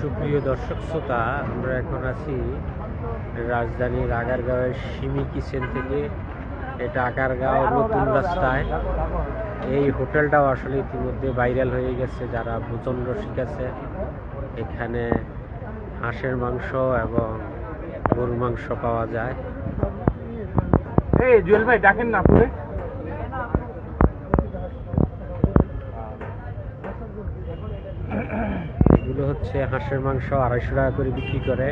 সুপ্রিয় দর্শক শ্রোতা, আমরা এখন আছি রাজধানীর আগারগাঁওয়ের সিমি কিচেন থেকে। এটা আগারগাঁও নতুন রাস্তায়। এই হোটেলটাও আসলে ইতিমধ্যে ভাইরাল হয়ে গেছে, যারা ভোজন রসিক আছে। এখানে হাঁসের মাংস এবং গরুর মাংস পাওয়া যায়। এই জুয়েল ভাই, ডাকেন না আপনি এগুলো হচ্ছে হাঁসের মাংস আড়াইশো টাকা করে বিক্রি করে,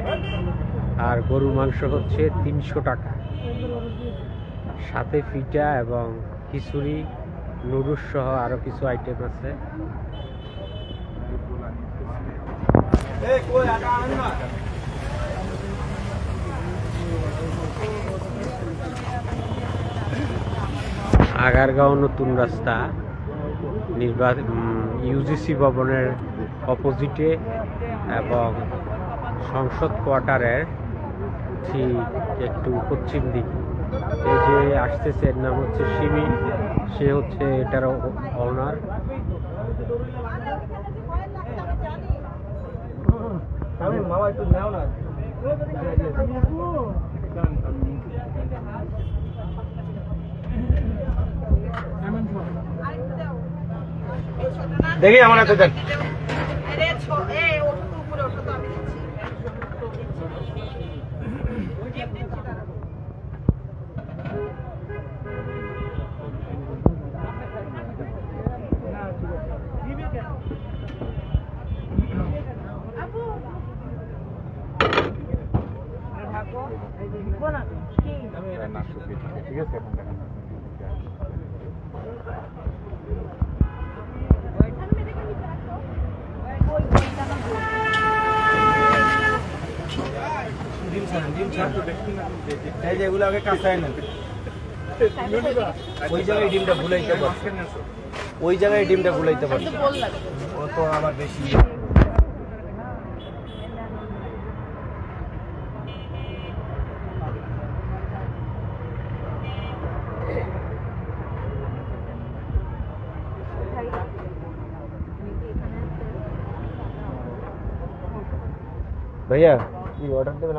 আর গরুর মাংস হচ্ছে তিনশো টাকা। সাথে ফিটা এবং খিচুড়ি, নুডলস সহ আরও কিছু আইটেম আছে। আগারগাঁও নতুন রাস্তা নির্বাচন ইউজিসি ভবনের অপোজিটে এবং সংসদ কোয়ার্টারের ঠিক একটু পশ্চিম দিকে। এই যে আসতেছে, এর নাম হচ্ছে সিমি সে হচ্ছে এটার অনার মামা একটু না। দেখি আমার হাতে দেন আরে ছো- এই যে এগুলো আগে কাঁচায় নেন। ওই জায়গায় ডিমটা ও তো আবার বেশি। ভাইয়া, কি অর্ডার দেবেন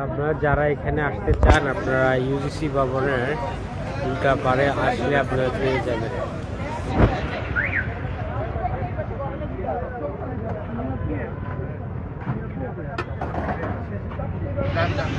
আপনারা যারা এখানে আসতে চান আপনারা ইউজিসি ভবনের উল্টা পারে আসলে আপনারা পেয়ে যাবেন দাম দাম